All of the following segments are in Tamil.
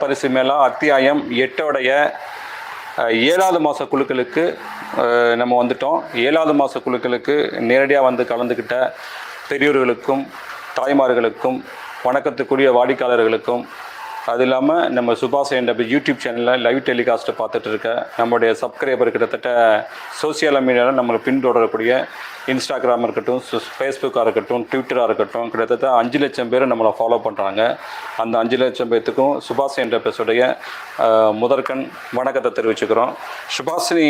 பரிசு மேளா அத்தியாயம் எட்டோடைய ஏழாவது மாத குழுக்களுக்கு நம்ம வந்துட்டோம். ஏழாவது மாத குழுக்களுக்கு நேரடியாக வந்து கலந்துக்கிட்ட பெரியோர்களுக்கும் தாய்மார்களுக்கும் வணக்கத்துக்குரிய வாடிக்கையாளர்களுக்கும் அது இல்லாமல் நம்ம சுபாஷ் என்ற யூடியூப் சேனலில் லைவ் டெலிகாஸ்ட்டை பார்த்துட்டு இருக்க நம்மளுடைய சப்ஸ்கிரைபர் கிட்டத்தட்ட சோசியல் மீடியாவில் நம்மளை பின்தொடரக்கூடிய இன்ஸ்டாகிராம் இருக்கட்டும் ஃபேஸ்புக்காக இருக்கட்டும் ட்விட்டராக இருக்கட்டும் கிட்டத்தட்ட அஞ்சு லட்சம் பேர் நம்மளை ஃபாலோ பண்ணுறாங்க அந்த அஞ்சு லட்சம் பேர்த்துக்கும் சுபாஷ் என்டர்பிரைஸுடைய முதற்கண் வணக்கத்தை தெரிவிச்சுக்கிறோம். சுபாஷினி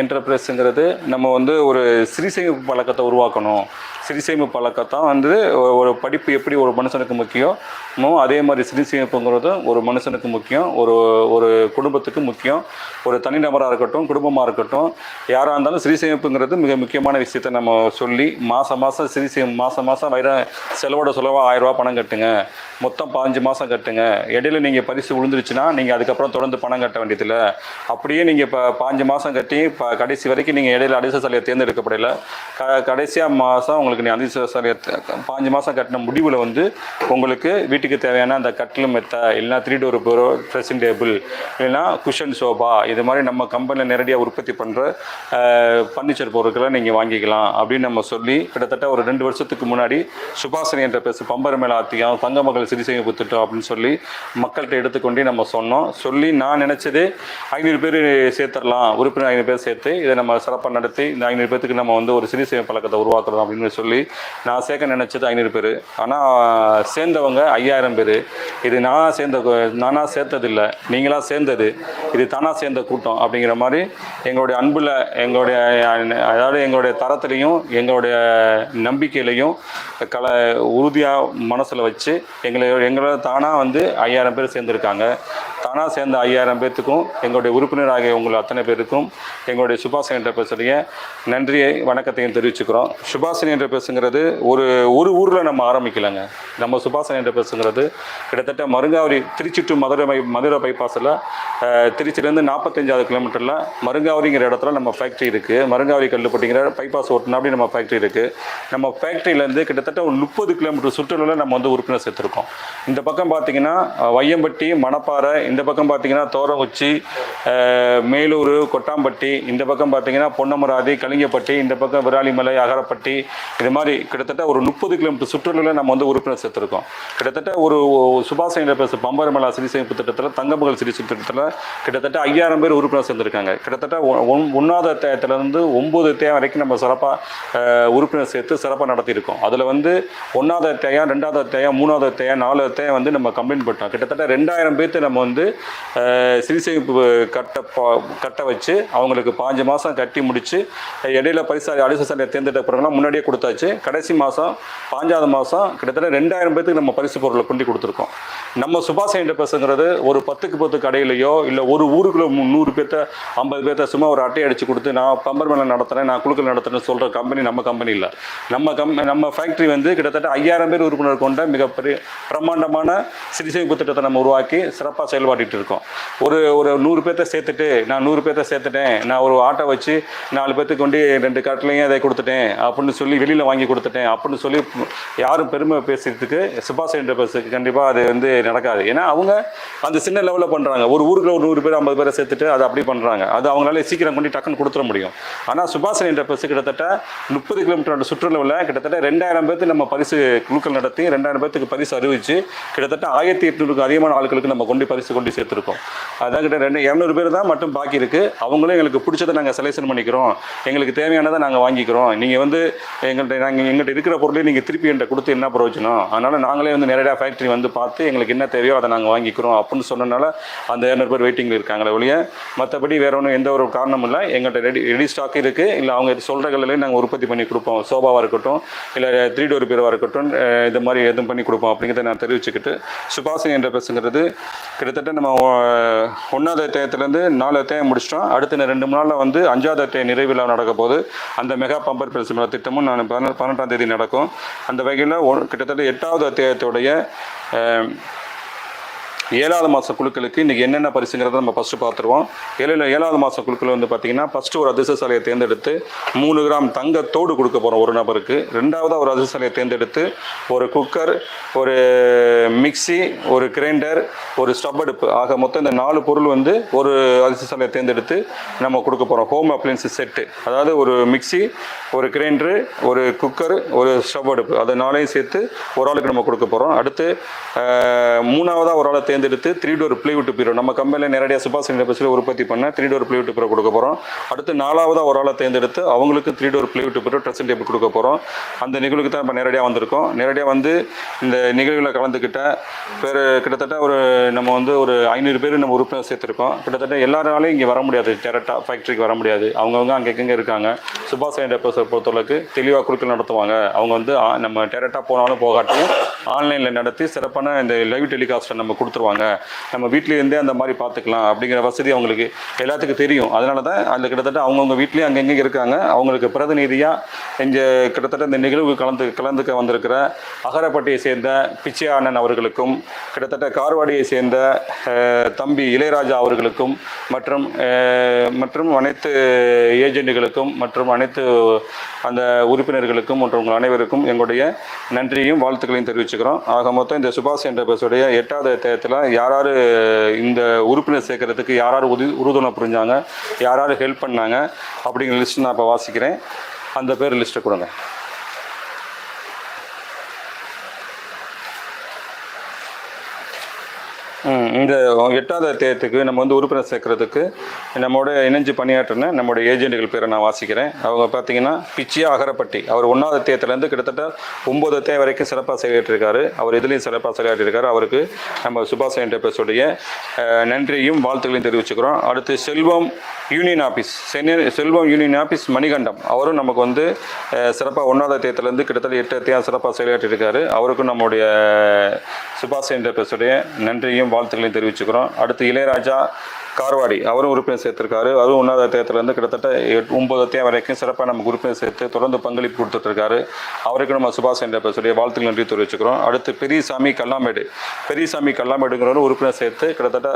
என்டர்பிரைஸுங்கிறது நம்ம வந்து ஒரு சிறுசேமிப்பு பழக்கத்தை உருவாக்கணும். சிறுசேமிப்பு பழக்கத்தான் வந்து ஒரு படிப்பு எப்படி ஒரு மனுஷனுக்கு முக்கியமோ அதே மாதிரி சிறிசேமிப்புங்கிறதும் ஒரு மனுஷனுக்கு முக்கியம் ஒரு ஒரு குடும்பத்துக்கு முக்கியம். ஒரு தனிநபராக இருக்கட்டும் குடும்பமாக இருக்கட்டும் யாராக இருந்தாலும் சிறுசேமிப்புங்கிறது மிக முக்கியமான விஷயத்தை நம்ம சொல்லி மாதம் மாதம் சிறு மாதம் மாதம் வயிற செலவோட செலவாக ஆயிரம் பணம் கட்டுங்க. மொத்தம் பாஞ்சு மாதம் கட்டுங்க. இடையில நீங்கள் பரிசு விழுந்துருச்சுன்னா நீங்கள் அதுக்கப்புறம் தொடர்ந்து பணம் கட்ட வேண்டியதில்லை. அப்படியே நீங்கள் இப்போ பாஞ்சு மாதம் கட்டி இப்போ கடைசி வரைக்கும் நீங்கள் இடையில அதிர்ஷ்டசாலியை தேர்ந்தெடுக்கப்படல க கடைசியாக மாதம் உங்களுக்கு நீ அதிர்ஷ்டசாலியை சாலையை பாஞ்சு மாதம் கட்டின முடிவில் வந்து உங்களுக்கு வீட்டுக்கு தேவையான அந்த கட்டில் மெத்த இல்லைன்னா three door bureau dressing table இல்லைன்னா குஷன் சோபா இது மாதிரி நம்ம கம்பெனியில் நேரடியாக உற்பத்தி பண்ணுற ஃபர்னிச்சர் பொருட்களை நீங்கள் வாங்கிக்கலாம். அப்படின்னு நம்ம சொல்லி கிட்டத்தட்ட ஒரு ரெண்டு வருஷத்துக்கு முன்னாடி சுபாசனி என்ற பேசு பம்பர் மேல ஆத்தியம் தங்க மகள் சிறிசேமிப்பு திட்டம் அப்படின்னு சொல்லி மக்கள்கிட்ட எடுத்துக்கொண்டு நம்ம சொன்னோம். சொல்லி நான் நினச்சது ஐநூறு பேர் சேர்த்துடலாம் உறுப்பினர் ஐநூறு பேர் சேர்த்து இதை நம்ம சிறப்பாக நடத்தி இந்த ஐநூறு பேர்த்துக்கு நம்ம வந்து ஒரு சிறிசேமி பழக்கத்தை உருவாக்குறோம் அப்படின்னு சொல்லி நான் சேர்க்க நினச்சது ஐநூறு பேர். ஆனால் சேர்ந்தவங்க ஐயாயிரம் பேர். இது நானாக சேர்ந்த நானாக சேர்த்ததில்லை நீங்களாக சேர்ந்தது. இது தானாக சேர்ந்த கூட்டம் அப்படிங்கிற மாதிரி எங்களுடைய அன்பில் எங்களுடைய அதாவது எங்களுடைய தரத்துலையும் எங்களுடைய நம்பிக்கையிலையும் கல உறுதியாக மனசில் வச்சு எங்களை எங்களோட தானாக வந்து ஐயாயிரம் பேர் சேர்ந்துருக்காங்க. தானாக சேர்ந்த ஐயாயிரம் பேர்த்துக்கும் எங்களுடைய உறுப்பினராகிய உங்கள் அத்தனை பேருக்கும் எங்களுடைய சுபாஷினி என்ற நன்றியை வணக்கத்தையும் தெரிவிச்சுக்கிறோம். சுபாஷினி என்ற பேசுங்கிறது ஒரு ஒரு ஊரில் நம்ம ஆரம்பிக்கலைங்க. நம்ம சுபாஷினி என்ற பேசுங்கிறது கிட்டத்தட்ட மருங்காவரி திருச்சி டு மதுரை மை மதுரை பைபாஸில் திருச்சிலேருந்து நாற்பத்தஞ்சாவது கிலோமீட்டரில் மருங்காவரிங்கிற இடத்துல நம்ம ஃபேக்ட்ரி இருக்குது மருங்காவரி கல்லுப்பட்டிங்கிற பைபாஸ் ஓட்டினா அப்படி நம்ம ஃபேக்ட்ரி இருக்குது நம்ம ஃபேக்ட்ரியிலேருந்து கிட்டத்தட்ட ஒரு முப்பது கிலோமீட்டர் சுற்றுலாவில் நம்ம வந்து உறுப்பினர் சேர்த்துருக்கோம். இந்த பக்கம் பார்த்தீங்கன்னா வையம்பட்டி மணப்பாறை இந்த இந்த பக்கம் பார்த்தீங்கன்னா தோரங்குச்சி மேலூர் கொட்டாம்பட்டி இந்த பக்கம் பார்த்தீங்கன்னா பொன்னமராதி கலிங்கப்பட்டி இந்த பக்கம் விராலிமலை அகரப்பட்டி. இது மாதிரி கிட்டத்தட்ட ஒரு முப்பது கிலோமீட்டர் சுற்றுலாவில் நம்ம வந்து உறுப்பினர் சேர்த்துருக்கோம். கிட்டத்தட்ட ஒரு சுபாஷ் சந்திர பேசு பம்பரமலா சிறுசேமிப்பு திட்டத்தில் தங்கமகள் சிறுசேமிப்பு திட்டத்தில் கிட்டத்தட்ட ஐயாயிரம் பேர் உறுப்பினர் சேர்ந்துருக்காங்க. கிட்டத்தட்ட ஒ- ஒன்- ஒன்றாவது அத்தியாயத்திலேருந்து ஒம்பது அத்தியாயம் வரைக்கும் நம்ம சிறப்பாக உறுப்பினர் சேர்த்து சிறப்பாக நடத்தியிருக்கோம். அதில் வந்து ஒன்றாவது தேயம் ரெண்டாவது தேயம் மூணாவது தேயம் நாலாவது தேயம் வந்து நம்ம கம்ப்ளைண்ட் பண்ணிட்டோம். கிட்டத்தட்ட ரெண்டாயிரம் பேர்த்து நம்ம வந்து அஹ், கட்ட பா- கட்ட வச்சு அவங்களுக்கு பாஞ்சு மாதம் கட்டி முடித்து இடையில பரிசாலி அடிசாலியை தேர்ந்தெடுத்த பிறகுலாம் முன்னாடியே கொடுத்தாச்சு. கடைசி மாதம் பாஞ்சாவது மாதம் கிட்டத்தட்ட ரெண்டாயிரம் பேர்த்துக்கு நம்ம பரிசு பொருளை கொண்டு கொடுத்துருக்கோம். நம்ம சுபாஷ் என்டர்பிரஸ்ங்கிறது ஒரு பத்துக்கு பத்து கடையிலையோ இல்லை ஒரு ஊருக்குள்ள நூறு பேர்த்த ஐம்பது பேர்த்த சும்மா ஒரு அட்டை அடிச்சு கொடுத்து நான் பம்பர் மேலே நடத்துகிறேன் நான் குழுக்கள் நடத்துகிறேன்னு சொல்கிற கம்பெனி நம்ம கம்பெனி இல்லை. நம்ம கம் நம்ம ஃபேக்ட்ரி வந்து கிட்டத்தட்ட ஐயாயிரம் பேர் உறுப்பினர் கொண்ட மிகப்பெரிய பிரம்மாண்டமான சிறுசேமிப்பு திட்டத்தை நம்ம உருவாக்கி சிறப்பாக செயல்பாடு செயல்பாட்டிட்டு இருக்கோம். ஒரு ஒரு நூறு பேர்த்த சேர்த்துட்டு நான் நூறு பேர்த்த சேர்த்துட்டேன் நான் ஒரு ஆட்டோ வச்சு நாலு பேர்த்துக்கு கொண்டு ரெண்டு கட்டிலையும் அதை கொடுத்துட்டேன் அப்படின்னு சொல்லி வெளியில் வாங்கி கொடுத்துட்டேன் அப்படின்னு சொல்லி யாரும் பெருமை பேசுறதுக்கு சுபாஷ் என்டர்பிரஸுக்கு கண்டிப்பாக அது வந்து நடக்காது. ஏன்னா அவங்க அந்த சின்ன லெவலில் பண்ணுறாங்க ஒரு ஊருக்குள்ள ஒரு நூறு பேர் ஐம்பது பேரை சேர்த்துட்டு அதை அப்படி பண்ணுறாங்க அது அவங்களால சீக்கிரம் கொண்டு டக்குன்னு கொடுத்துட முடியும். ஆனால் சுபாஷ் என்டர்பிரஸ் கிட்டத்தட்ட முப்பது கிலோமீட்டர் சுற்றுலாவில் கிட்டத்தட்ட ரெண்டாயிரம் பேர்த்து நம்ம பரிசு குழுக்கள் நடத்தி ரெண்டாயிரம் பேர்த்துக்கு பரிசு அறிவிச்சு கிட்டத்தட்ட ஆயிரத்தி எட்நூறுக்கு அதிகமான ஆட்களுக்கு நம்ம கொண்டு பரிசு கொண்டு சேர்த்துருக்கோம். அதான் கிட்ட ரெண்டு இரநூறு பேர் தான் மட்டும் பாக்கி இருக்குது அவங்களும் எங்களுக்கு பிடிச்சதை நாங்கள் செலெக்ஷன் பண்ணிக்கிறோம். எங்களுக்கு தேவையானதை நாங்கள் வாங்கிக்கிறோம். நீங்கள் வந்து எங்கள்கிட்ட நாங்கள் எங்கள்கிட்ட இருக்கிற பொருளையும் நீங்கள் திருப்பி என்கிட்ட கொடுத்து என்ன பிரயோஜனம்? அதனால் நாங்களே வந்து நேரடியாக ஃபேக்ட்ரி வந்து பார்த்து எங்களுக்கு என்ன தேவையோ அதை நாங்கள் வாங்கிக்கிறோம் அப்படின்னு சொன்னனால அந்த இரநூறு பேர் வெயிட்டிங்கில் இருக்காங்களே ஒழிய மற்றபடி வேற ஒன்றும் எந்த ஒரு காரணமும் இல்லை. எங்கள்கிட்ட ரெடி ரெடி ஸ்டாக் இருக்குது இல்லை அவங்க சொல்கிற கல்லையும் நாங்கள் உற்பத்தி பண்ணி கொடுப்போம். சோபாவாக இருக்கட்டும் இல்லை த்ரீ டோர் பீரோவாக இருக்கட்டும் இது மாதிரி எதுவும் பண்ணி கொடுப்போம் அப்படிங்கிறத நான் தெரிவிச்சுக்கிட்டு சுபாஷினி என்ற பேசுங்கிறது கிட்டத்தட்ட நம்ம ஒன்றாவது அத்தியாயத்துலேருந்து நாலு அத்தியாயம் முடிச்சிட்டோம். அடுத்த ரெண்டு மூணு நாளில் வந்து அஞ்சாவது அத்தியாய நிறைவிழா நடக்க போது அந்த மெகா பம்பர் பெருசு திட்டமும் நான் பதின- தேதி நடக்கும். அந்த வகையில் கிட்டத்தட்ட எட்டாவது அத்தியாயத்துடைய ஏழாவது மாத குழுக்களுக்கு இன்றைக்கி என்னென்ன பரிசுங்கிறத நம்ம ஃபஸ்ட்டு பார்த்துருவோம். ஏழு ஏழாவது மாத குழுக்கள் வந்து பார்த்தீங்கன்னா ஃபஸ்ட்டு ஒரு அதிர்ஷ்டசாலையை தேர்ந்தெடுத்து மூணு கிராம் தங்கத்தோடு கொடுக்க போகிறோம் ஒரு நபருக்கு. ரெண்டாவதாக ஒரு அதிர்ஷ்டசாலையை தேர்ந்தெடுத்து ஒரு குக்கர் ஒரு மிக்சி ஒரு கிரைண்டர் ஒரு ஸ்டவ் அடுப்பு. ஆக மொத்தம் இந்த நாலு பொருள் வந்து ஒரு அதிர்ஷ்டசாலையை தேர்ந்தெடுத்து நம்ம கொடுக்க போகிறோம் ஹோம் அப்ளைன்ஸ் செட்டு. அதாவது ஒரு மிக்ஸி ஒரு கிரைண்டரு ஒரு குக்கர் ஒரு ஸ்டவ் அடுப்பு. அது நாளையும் சேர்த்து ஒரு ஆளுக்கு நம்ம கொடுக்க போகிறோம் அடுத்து மூணாவதாக ஒரு ஆளை தேர்ந்தெடுத்து த்ரீ டோர் பிளைவுட் பீரோ. நம்ம கம்பெனியில் நேரடியாக சுபாஷ் இண்டஸ்ட்ரியில் உற்பத்தி பண்ண த்ரீ டோர் பிளைவுட் பீரோ கொடுக்க போகிறோம் அடுத்து நாலாவதாக ஒரு ஆளை தேர்ந்தெடுத்து அவங்களுக்கு three door plywood bureau dressing table கொடுக்க போகிறோம் அந்த நிகழ்வுக்கு தான் இப்போ நேரடியாக வந்திருக்கோம். நேரடியாக வந்து இந்த நிகழ்வில் கலந்துக்கிட்ட பேர் கிட்டத்தட்ட ஒரு நம்ம வந்து ஒரு ஐநூறு பேர் நம்ம உறுப்பினர் சேர்த்துருக்கோம். கிட்டத்தட்ட எல்லாராலையும் இங்கே வர முடியாது. டேரக்டாக ஃபேக்ட்ரிக்கு வர முடியாது. அவங்கவுங்க அங்கே எங்கே இருக்காங்க. சுபாஷ் இண்டஸ்ட்ரி பொறுத்தளவுக்கு தெளிவாக குழுக்கள் நடத்துவாங்க. அவங்க வந்து நம்ம டேரக்டாக போனாலும் போகாட்டியும் ஆன்லைனில் நடத்தி சிறப்பான இந்த லைவ் டெலிகாஸ்ட்டை நம்ம கொடுத்துருவாங்க. நம்ம வீட்டிலேருந்தே அந்த மாதிரி பார்த்துக்கலாம் அப்படிங்கிற வசதி அவங்களுக்கு எல்லாத்துக்கும் தெரியும். அதனால தான் அதில் கிட்டத்தட்ட அவங்கவுங்க வீட்லேயே அங்கங்கே இருக்காங்க. அவங்களுக்கு பிரதிநிதியாக இங்கே கிட்டத்தட்ட இந்த நிகழ்வு கலந்து கலந்துக்க வந்திருக்கிற அகரப்பட்டியை சேர்ந்த பிச்சை அண்ணன் அவர்களுக்கும் கிட்டத்தட்ட கார்வாடியை சேர்ந்த தம்பி இளையராஜா அவர்களுக்கும் மற்றும் மற்றும் அனைத்து ஏஜென்ட்டுகளுக்கும் மற்றும் அனைத்து அந்த உறுப்பினர்களுக்கும் மற்றும் உங்கள் அனைவருக்கும் எங்களுடைய நன்றியையும் வாழ்த்துக்களையும் தெரிவிச்சுக்கிறோம். ஆக மொத்தம் இந்த சுபாஷ் என்ற பஸ்ஸுடைய எட்டாவது தேயத்தில் யார் யார் இந்த உறுப்பினர் சேர்க்கறதுக்கு யார் யார் உதவி உறுதுணை புரிஞ்சாங்க யார் யார் ஹெல்ப் பண்ணாங்க அப்படிங்கிற லிஸ்ட் நான் இப்போ வாசிக்கிறேன். அந்த பேர் லிஸ்ட்டை கொடுங்க. இந்த எட்டாவது தேர்த்துக்கு நம்ம வந்து உறுப்பினர் சேர்க்கறதுக்கு நம்மோட இணைஞ்சு பணியாற்றின நம்மளோட ஏஜென்ட்டுகள் பேரை நான் வாசிக்கிறேன். அவங்க பார்த்தீங்கன்னா பிச்சியா அகரப்பட்டி. அவர் ஒன்றாவது தேர்த்துலேருந்து கிட்டத்தட்ட ஒம்பது தே வரைக்கும் சிறப்பாக செயலாற்றிருக்காரு. அவர் இதுலேயும் சிறப்பாக செயலாற்றிருக்காரு. அவருக்கு நம்ம சுபாஷ் என்டர்பிரைஸுடைய அஹ், நன்றியையும் வாழ்த்துக்களையும் தெரிவிச்சுக்கிறோம். அடுத்து Selvam union office Chennai Selvam union office Manikandam. அவரும் நமக்கு வந்து சிறப்பாக ஒன்றாவது தேர்தலேருந்து கிட்டத்தட்ட எட்டு தேதி சிறப்பாக செயலாற்றிருக்காரு. அவருக்கும் நம்முடைய சுபாஷ் என்டர்பிரைஸுடைய நன்றியும் வாழ்த்துக்களையும் தெரிவிச்சுக்கிறோம். அடுத்து இளையராஜா கார்வாடி. அவரும் உறுப்பினர் சேர்த்திருக்காரு. அதுவும் ஒன்றாவது தேர்தலேருந்து கிட்டத்தட்ட எட் ஒன்பது தேதி வரைக்கும் சிறப்பாக நமக்கு உறுப்பினர் சேர்த்து தொடர்ந்து பங்களிப்பு கொடுத்துட்ருக்காரு. அவருக்கு நம்ம சுபாஷ் என்டர்பிரைஸுடைய வாழ்த்துக்கள் நன்றி தெரிவிச்சுக்கிறோம். அடுத்து பெரியசாமி கல்லாமேடு. பெரியசாமி கல்லாமேடுங்கிறவரும் உறுப்பினர் சேர்த்து கிட்டத்தட்ட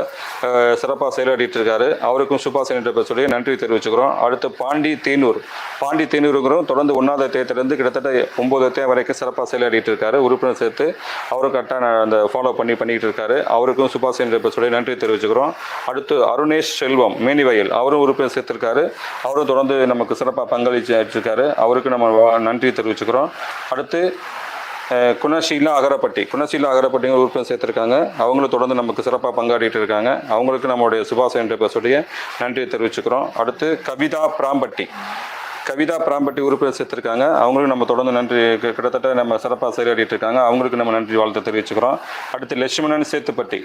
சிறப்பாக செயலாடிட்டு இருக்காரு அவருக்கும் சுபாஷ் என்டர்பிரைஸுடைய நன்றி தெரிவிச்சுக்கிறோம். அடுத்து பாண்டி தேனூர். பாண்டி தேனூருங்கிறவரும் தொடர்ந்து ஒன்றாவது தேர்தலேருந்து கிட்டத்தட்ட ஒன்பது தேதி வரைக்கும் சிறப்பாக செயலாடிட்டு இருக்காரு உறுப்பினர் சேர்த்து அவரும் கரெக்டாக அந்த ஃபாலோ பண்ணி பண்ணிக்கிட்டு இருக்காரு அவருக்கும் சுபாஷ் என்டர்பிரைஸுடைய நன்றி தெரிவிச்சுக்கிறோம். அடுத்து அருணேஷ் செல்வம் மேனிவயல். அவரும் உறுப்பினர் சேர்த்திருக்காரு. அவரும் தொடர்ந்து நமக்கு சிறப்பாக பங்களிச்சிருக்காரு. அவருக்கு நம்ம வா- நன்றி தெரிவிச்சுக்கிறோம். அடுத்து குணசீலா அகரப்பட்டி. குணசீலா அகரப்பட்டிங்க உறுப்பினர் சேர்த்திருக்காங்க. அவங்களும் தொடர்ந்து நமக்கு சிறப்பாக பங்காடிட்டு இருக்காங்க. அவங்களுக்கு நம்மளுடைய சுபாஷ் பேசுடைய நன்றியை தெரிவிச்சுக்கிறோம். அடுத்து கவிதா பிராம்பட்டி. கவிதா பிராம்பட்டி உறுப்பினர் சேர்த்திருக்காங்க. அவங்களுக்கும் நம்ம தொடர்ந்து நன்றி கிட்டத்தட்ட நம்ம சிறப்பாக செயலாடிட்டு இருக்காங்க. அவங்களுக்கு நம்ம நன்றி வாழ்த்து தெரிவிச்சுக்கிறோம். அடுத்து லட்சுமணன் சேத்துப்பட்டி.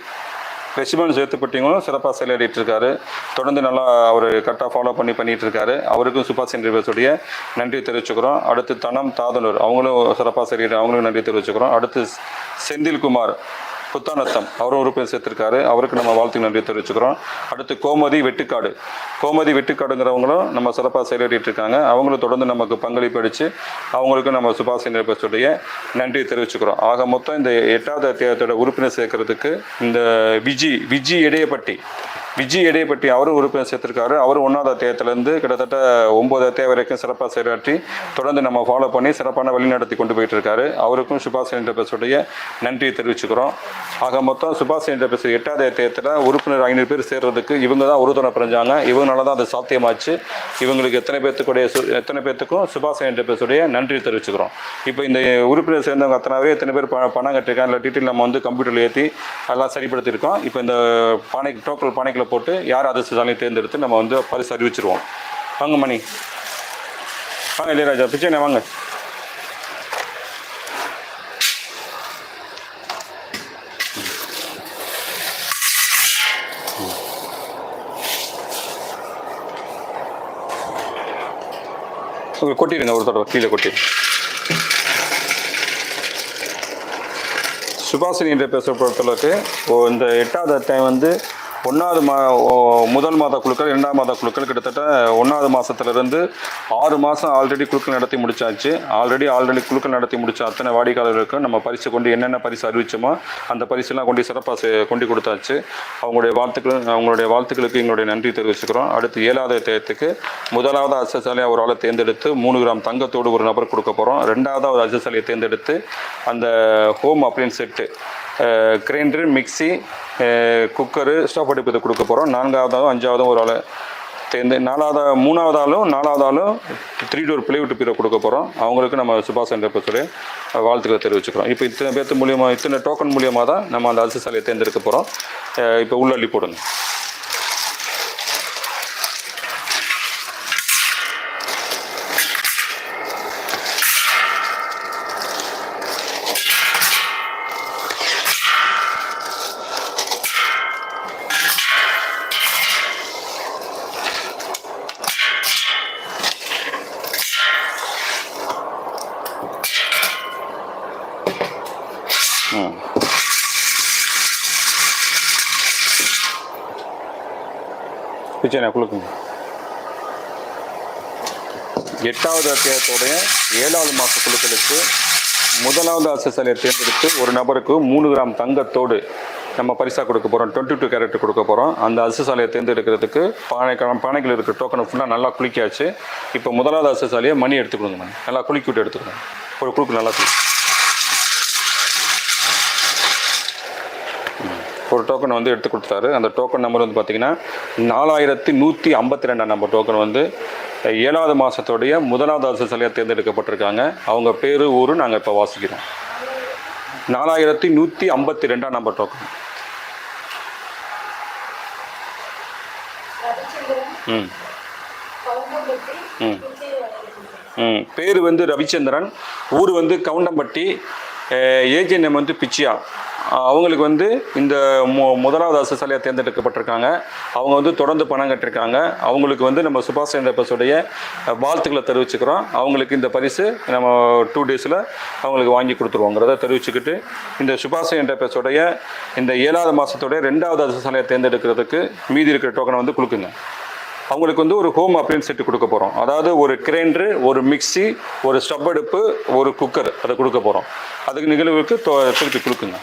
லட்சுமணன் சேத்துப்பட்டிங்களும் சிறப்பாக செயலாடிட்டு இருக்காரு தொடர்ந்து நல்லா அவர் கரெக்டாக ஃபாலோ பண்ணி பண்ணிட்டு இருக்காரு அவருக்கும் சுபாஷ் சந்திரபோஸுடைய நன்றி தெரிவிச்சுக்கிறோம். அடுத்து தனம் தாதனூர். அவங்களும் சிறப்பாக செயலாடி அவங்களுக்கும் நன்றி தெரிவிச்சுக்கிறோம். அடுத்து செந்தில்குமார். புத்தானத்தம். அவரும் உறுப்பினர் சேர்த்திருக்காரு. அவருக்கு நம்ம வாழ்த்து நன்றி தெரிவிச்சுக்கிறோம். அடுத்து கோமதி வெட்டுக்காடு. கோமதி வெட்டுக்காடுங்கிறவங்களும் நம்ம சிறப்பாக செயலாடிட்டு இருக்காங்க. அவங்களும் தொடர்ந்து நமக்கு பங்களிப்பு அடித்து அவங்களுக்கும் நம்ம சுபாஷ் சந்திரபோஸுடைய நன்றி தெரிவிச்சுக்கிறோம். ஆக மொத்தம் இந்த எட்டாவது அத்தியாயத்தோட உறுப்பினர் சேர்க்கறதுக்கு இந்த விஜி விஜி இடையப்பட்டி விஜய் இடையப்பட்டி அவரும் உறுப்பினர் சேர்த்திருக்காரு. அவரும் ஒன்றாவது அத்தியாயத்திலேருந்து கிட்டத்தட்ட ஒம்பது அத்தியாயம் வரைக்கும் சிறப்பாக செயலாற்றி தொடர்ந்து நம்ம ஃபாலோ பண்ணி சிறப்பான வழி நடத்தி கொண்டு போயிட்டு இருக்காரு அவருக்கும் சுபாஷ் என்டர்பிரைஸுடைய நன்றியை தெரிவிச்சுக்கிறோம். ஆக மொத்தம் சுபாஷ் என்டர்பிரைஸ் எட்டாவது அத்தியாயத்தில் உறுப்பினர் ஐநூறு பேர் சேர்றதுக்கு இவங்க தான் உறுதுணை பிறஞ்சாங்க இவங்களால தான் அது சாத்தியமாச்சு. இவங்களுக்கு எத்தனை பேர்த்துக்குடைய சு எத்தனை பேர்த்துக்கும் சுபாஷ் என்டர்பிரைஸுடைய நன்றி தெரிவிச்சுக்கிறோம். இப்போ இந்த உறுப்பினர் சேர்ந்தவங்க அத்தனை பேர் எத்தனை பேர் ப- பணம் கட்டிருக்காங்க இல்லை டீட்டெயில் நம்ம வந்து கம்ப்யூட்டரில் ஏற்றி அதெல்லாம் சரிப்படுத்தியிருக்கோம். இப்போ இந்த பானை டோக்கல் பேக்கில் போட்டு யார் அதிர்ஷ்டசாலையும் தேர்ந்தெடுத்து நம்ம வந்து பரிசு அறிவிச்சிருவோம். வாங்க மணி. வாங்க இளையராஜா பிச்சை வாங்க. உங்களுக்கு கொட்டிடுங்க ஒரு தடவை கீழே கொட்டிடுங்க சுபாஷினி என்ற பேச பொறுத்தளவுக்கு இந்த எட்டாவது அத்தியாயம் வந்து ஒன்றாவது மா முதல் மாத குழுக்கள் இரண்டாம் மாத குழுக்கள் கிட்டத்தட்ட ஒன்றாவது மாதத்துலேருந்து ஆறு மாதம் ஆல்ரெடி குழுக்கள் நடத்தி முடிச்சாச்சு. ஆல்ரெடி ஆல்ரெடி குழுக்கள் நடத்தி முடிச்ச அத்தனை வாடிக்கையாளர்களுக்கும் நம்ம பரிசு கொண்டு என்னென்ன பரிசு அறிவிச்சோமோ அந்த பரிசுலாம் கொண்டு சிறப்பாக கொண்டு கொடுத்தாச்சு. அவங்களுடைய வாழ்த்துக்கள் அவங்களுடைய வாழ்த்துக்களுக்கு எங்களுடைய நன்றி தெரிவிச்சுக்கிறோம். அடுத்து ஏழாவது தேயத்துக்கு முதலாவது அசசாலியாக ஒரு ஆளை தேர்ந்தெடுத்து மூணு கிராம் தங்கத்தோடு ஒரு நபர் கொடுக்க போகிறோம் ரெண்டாவது ஒரு அசசாலையை தேர்ந்தெடுத்து அந்த home appliance set grinder mixie cooker stove அடுப்பு இதை கொடுக்க போகிறோம் நான்காவதாகவும் அஞ்சாவதும் ஒரு ஆளை தேர்ந்து நாலாவது மூணாவது ஆளும் நாலாவது ஆளும் த்ரீ டோர் பிளேவுட் பீரோ கொடுக்க போகிறோம் அவங்களுக்கு நம்ம சுபாஷ் என்ற பற்றி வாழ்த்துக்களை தெரிவிச்சுக்கிறோம். இப்போ இத்தனை பேர்த்து மூலியமாக இத்தனை டோக்கன் மூலியமாக தான் நம்ம அந்த அரசு சாலையை தேர்ந்தெடுக்க போகிறோம் இப்போ உள்ளள்ளி போடணும் போடுங்க ம் பிச்சை எட்டாவது அத்தியாயத்தோடைய ஏழாவது மாத குழுக்களுக்கு முதலாவது அசசலையை தேர்ந்தெடுத்து ஒரு நபருக்கு மூணு கிராம் தங்கத்தோடு நம்ம பரிசாக கொடுக்க போகிறோம் டுவெண்ட்டி டூ கேரட் கொடுக்க போகிறோம் அந்த அசசாலையை தேர்ந்தெடுக்கிறதுக்கு பானை பானைகள் இருக்கிற டோக்கனை ஃபுல்லாக நல்லா குளிக்காச்சு இப்போ முதலாவது அசசாலையை மணி எடுத்துக்கணுங்க மேம் நல்லா குளிக்கி விட்டு எடுத்துக்கணும். ஒரு குழுக்கு நல்லா குளி ஒரு டோக்கன் வந்து எடுத்து கொடுத்தாரு. அந்த டோக்கன் நம்பர் வந்து பார்த்தீங்கன்னா நாலாயிரத்தி நூற்றி ஐம்பத்தி ரெண்டாம் நம்பர் டோக்கன் வந்து ஏழாவது மாதத்தோடைய முதலாவது அரசு சிலையாக தேர்ந்தெடுக்கப்பட்டிருக்காங்க. அவங்க பேர் ஊர் நாங்கள் இப்போ வாசிக்கிறோம். நாலாயிரத்தி நூற்றி ஐம்பத்தி ரெண்டாம் நம்பர் டோக்கன் ரவிச்சந்திரன் ம் கவுண்டம்பட்டி ம். புதுச்சேரி வடக்கு ம் பேர் வந்து ரவிச்சந்திரன் ஊர் வந்து கவுண்டம்பட்டி ஏஜென்எம் வந்து பிச்சியா. அவங்களுக்கு வந்து இந்த மு முதலாவது அரசாலையாக தேர்ந்தெடுக்கப்பட்டிருக்காங்க. அவங்க வந்து தொடர்ந்து பணம் கட்டிருக்காங்க. அவங்களுக்கு வந்து நம்ம சுபாஷ் சந்திர பசுடைய வாழ்த்துக்களை தெரிவிச்சுக்கிறோம். அவங்களுக்கு இந்த பரிசு நம்ம டூ டேஸில் அவங்களுக்கு வாங்கி கொடுத்துருவோங்கிறத தெரிவிச்சுக்கிட்டு இந்த சுபாஷ் சந்திர பசுடைய இந்த ஏழாவது மாதத்துடைய ரெண்டாவது அரசாலையை தேர்ந்தெடுக்கிறதுக்கு மீதி இருக்கிற டோக்கனை வந்து கொடுக்குங்க. அவங்களுக்கு வந்து ஒரு ஹோம் அப்ளையன்ஸ் செட்டு கொடுக்க போகிறோம் அதாவது ஒரு கிரைண்டரு ஒரு மிக்ஸி ஒரு ஸ்டவ் அடுப்பு ஒரு குக்கர் அதை கொடுக்க போகிறோம் அதுக்கு நிகழ்வுக்கு திருப்பி கொடுக்குங்க.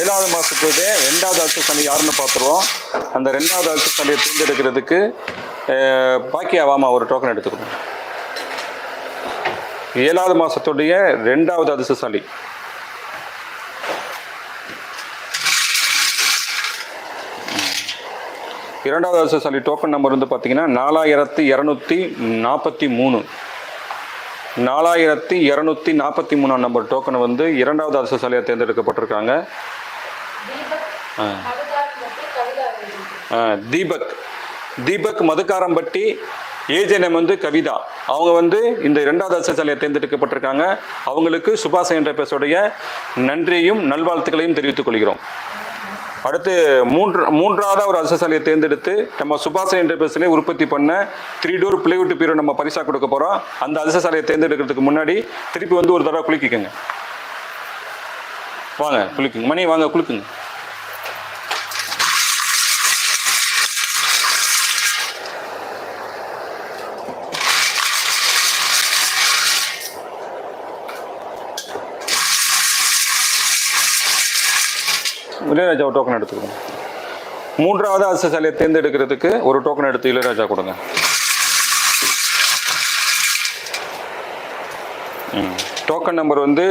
ஏழாவது மாதத்துக்கு ரெண்டாவது அழுத்த சண்டை யாருன்னு பார்த்துருவோம் அந்த ரெண்டாவது அழுத்த சண்டையை தேர்ந்தெடுக்கிறதுக்கு அஹ், ஒரு டோக்கன் எடுத்துக்கணும். ஏழாவது மாதத்துடைய ரெண்டாவது அதிர்ஷ்டசாலி இரண்டாவது அதிர்ஷ்டசாலி டோக்கன் நம்பர் வந்து பார்த்தீங்கன்னா நாலாயிரத்தி இரநூத்தி நாற்பத்தி மூணு. நாலாயிரத்தி இரநூத்தி நாற்பத்தி மூணாம் நம்பர் டோக்கன் வந்து இரண்டாவது அதிர்ஷ்டசாலியாக தேர்ந்தெடுக்கப்பட்டிருக்காங்க. தீபக். தீபக் மதுக்காரம்பட்டி ஏஜென்எம் வந்து கவிதா. அவங்க வந்து இந்த இரண்டாவது அரசாலையை தேர்ந்தெடுக்கப்பட்டிருக்காங்க. அவங்களுக்கு சுபாஷ் என்ற பேசுடைய நன்றியையும் நல்வாழ்த்துக்களையும் தெரிவித்துக் கொள்கிறோம். அடுத்து மூன்று மூன்றாவது ஒரு அரசாலையை தேர்ந்தெடுத்து நம்ம சுபாஷ் என்ற பேசிலே உற்பத்தி பண்ண த்ரீ டோர் பிளேவுட் பீரோ நம்ம பரிசாக கொடுக்க போகிறோம் அந்த அரசாலையை தேர்ந்தெடுக்கிறதுக்கு முன்னாடி திருப்பி வந்து ஒரு தடவை குளிக்கிக்கோங்க. வாங்க குளிக்குங்க. மணி வாங்க குளிக்குங்க. இளையராஜா ஒரு டோக்கன் எடுத்துக்கோங்க. மூன்றாவது அரசாலையை தேர்ந்தெடுக்கிறதுக்கு ஒரு டோக்கன் எடுத்து இளையராஜா கொடுங்க. டோக்கன் நம்பர் வந்து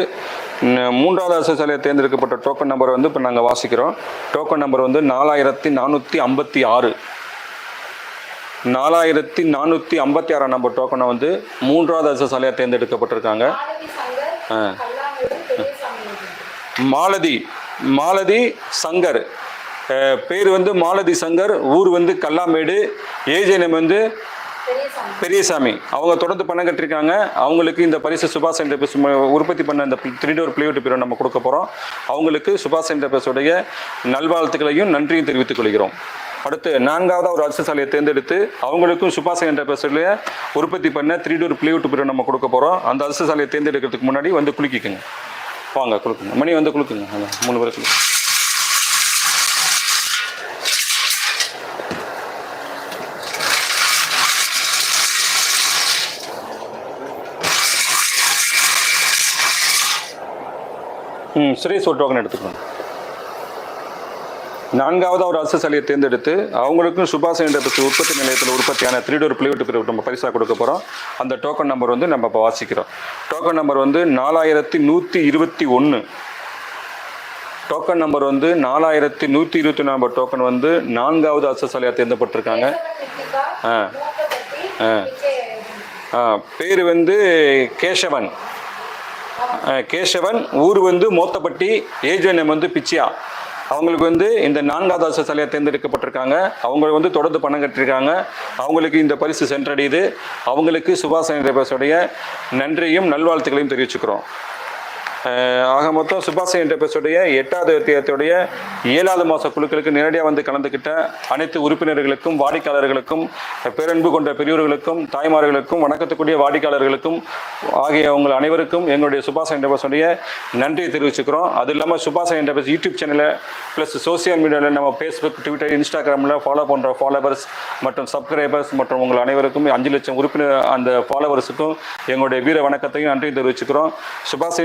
மூன்றாவது அரசாலையை தேர்ந்தெடுக்கப்பட்ட டோக்கன் நம்பர் வந்து இப்போ நாங்கள் வாசிக்கிறோம். டோக்கன் நம்பர் வந்து நாலாயிரத்தி நானூற்றி ஐம்பத்தி ஆறு. நாலாயிரத்தி நானூற்றி ஐம்பத்தி ஆறாம் நம்பர் டோக்கனை வந்து மூன்றாவது அரசாலையாக தேர்ந்தெடுக்கப்பட்டிருக்காங்க. மாலதி. மாலதி சங்கர். பேர் வந்து மாலதி சங்கர் ஊர் வந்து கல்லாமேடு ஏஜென்எம் வந்து பெரியசாமி. அவங்க தொடர்ந்து பணம் கட்டிருக்காங்க. அவங்களுக்கு இந்த பரிசு சுபாஷ் என்ற உற்பத்தி பண்ண இந்த த்ரீ டோர் பிளேவுட் பீரோ நம்ம கொடுக்க போகிறோம் அவங்களுக்கு சுபாஷ் என்ற நல்வாழ்த்துக்களையும் நன்றியும் தெரிவித்துக் கொள்கிறோம். அடுத்து நான்காவதாக ஒரு அரசு சாலையை தேர்ந்தெடுத்து அவங்களுக்கும் சுபாஷ் என்ற உற்பத்தி பண்ண த்ரீ டோர் பிளேவுட் பீரோ நம்ம கொடுக்க போகிறோம் அந்த அரசு சாலையை தேர்ந்தெடுக்கிறதுக்கு முன்னாடி வந்து குலுக்கிக்கங்க. வாங்க கொடுக்குங்க. மணி வந்து கொடுக்குங்க. அதான் மூணு பேருக்கு. ம் சுரேஷ் ஒரு டோக்கன் எடுத்துக்கணும் நான்காவது ஒரு அரசு சாலையை தேர்ந்தெடுத்து அவங்களுக்கும் சுபாஷ் என்ற உற்பத்தி நிலையத்தில் உற்பத்தியான த்ரீடோர் டோர் பிரிவு நம்ம பரிசாக கொடுக்க போகிறோம் அந்த டோக்கன் நம்பர் வந்து நம்ம இப்போ வாசிக்கிறோம் டோக்கன் நம்பர் வந்து நாலாயிரத்தி நூற்றி இருபத்தி ஒன்று டோக்கன் நம்பர் வந்து நாலாயிரத்தி நூற்றி இருபத்தி நம்பர் டோக்கன் வந்து நான்காவது அரசு சாலையாக தேர்ந்தப்பட்டிருக்காங்க ஆ ஆ. ஆ. பேர் வந்து கேசவன் கேசவன் ஊர் வந்து மோத்தப்பட்டி ஏஜ் நேம் வந்து பிச்சியா அவங்களுக்கு வந்து இந்த நான்காவது அரசு தேர்ந்தெடுக்கப்பட்டிருக்காங்க. அவங்க வந்து தொடர்ந்து பணம் கட்டிருக்காங்க. அவங்களுக்கு இந்த பரிசு சென்றடையுது. அவங்களுக்கு சுபாஷ் என்டர்பிரைஸுடைய நன்றியும் நல்வாழ்த்துக்களையும் தெரிவிச்சுக்கிறோம். ஆக மொத்தம் சுபாஷ் என்டர்பிரைஸுடைய எட்டாவது அத்தியாயத்துடைய ஏழாவது மாத குழுக்களுக்கு நேரடியாக வந்து கலந்துக்கிட்ட அனைத்து உறுப்பினர்களுக்கும் வாடிக்கையாளர்களுக்கும் பேரன்பு கொண்ட பெரியோர்களுக்கும் தாய்மார்களுக்கும் வணக்கத்துக்குரிய வாடிக்கையாளர்களுக்கும் ஆகிய உங்கள் அனைவருக்கும் எங்களுடைய சுபாஷ் என்டர்பிரைஸுடைய நன்றியை தெரிவிச்சுக்கிறோம். அது இல்லாமல் சுபாஷ் என்டர்பிரைஸ் யூடியூப் சேனலில் ப்ளஸ் சோசியல் மீடியாவில் நம்ம ஃபேஸ்புக் ட்விட்டர் இன்ஸ்டாகிராமில் ஃபாலோ பண்ணுற ஃபாலோவர்ஸ் மற்றும் சப்ஸ்கிரைபர்ஸ் மற்றும் உங்கள் அனைவருக்கும் அஞ்சு லட்சம் உறுப்பினர் அந்த ஃபாலோவர்ஸுக்கும் எங்களுடைய வீர வணக்கத்தையும் நன்றியும் தெரிவிச்சுக்கிறோம். சுபாஷ்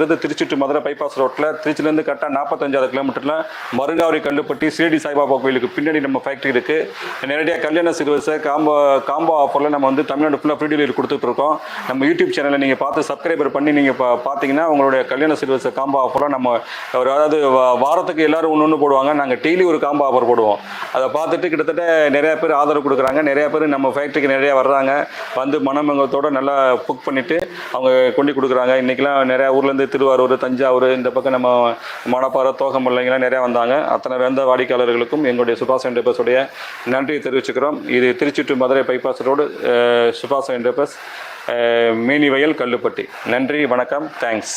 இருந்து திருச்சி டு மதுரை பைபாஸ் ரோட்டில் திருச்சிலேருந்து கரெக்டாக நாற்பத்தஞ்சாவது கிலோமீட்டரில் மருங்காவரி கல்லுப்பட்டி சிரடி சாய்பாபா கோயிலுக்கு பின்னாடி நம்ம ஃபேக்ட்ரி இருக்குது நேரடியாக கல்யாண சிறுவசை காம்போ காம்போ ஆஃபரில் நம்ம வந்து தமிழ்நாடு ஃபுல்லாக ஃப்ரீ டெலிவரி கொடுத்துட்ருக்கோம். நம்ம யூடியூப் சேனலை நீங்கள் பார்த்து சப்ஸ்கிரைபர் பண்ணி நீங்கள் பா பார்த்தீங்கன்னா உங்களுடைய கல்யாண சிறுவசை காம்போ ஆஃபரில் நம்ம ஒரு அதாவது வாரத்துக்கு எல்லோரும் ஒன்று ஒன்று போடுவாங்க. நாங்கள் டெய்லி ஒரு காம்போ ஆஃபர் போடுவோம். அதை பார்த்துட்டு கிட்டத்தட்ட நிறையா பேர் ஆதரவு கொடுக்குறாங்க. நிறையா பேர் நம்ம ஃபேக்ட்ரிக்கு நிறையா வர்றாங்க. வந்து மனமங்கலத்தோடு நல்லா புக் பண்ணிவிட்டு அவங்க கொண்டு கொடுக்குறாங்க. இன்றைக்கெலாம் நிறையா ஊர்லேருந்து திருவாரூர் தஞ்சாவூர் இந்த பக்கம் நம்ம மணப்பாறை தோகம்பள்ளைங்களாம் நிறையா வந்தாங்க. அத்தனை வந்த வாடிக்கையாளர்களுக்கும் எங்களுடைய சுபாஷ் என்டர்பிரஸுடைய நன்றியை தெரிவிச்சுக்கிறோம். இது Trichy to Madurai bypass road Subash enterprise அஹ், மேனிவயல் கல்லுப்பட்டி. நன்றி வணக்கம் தேங்க்ஸ்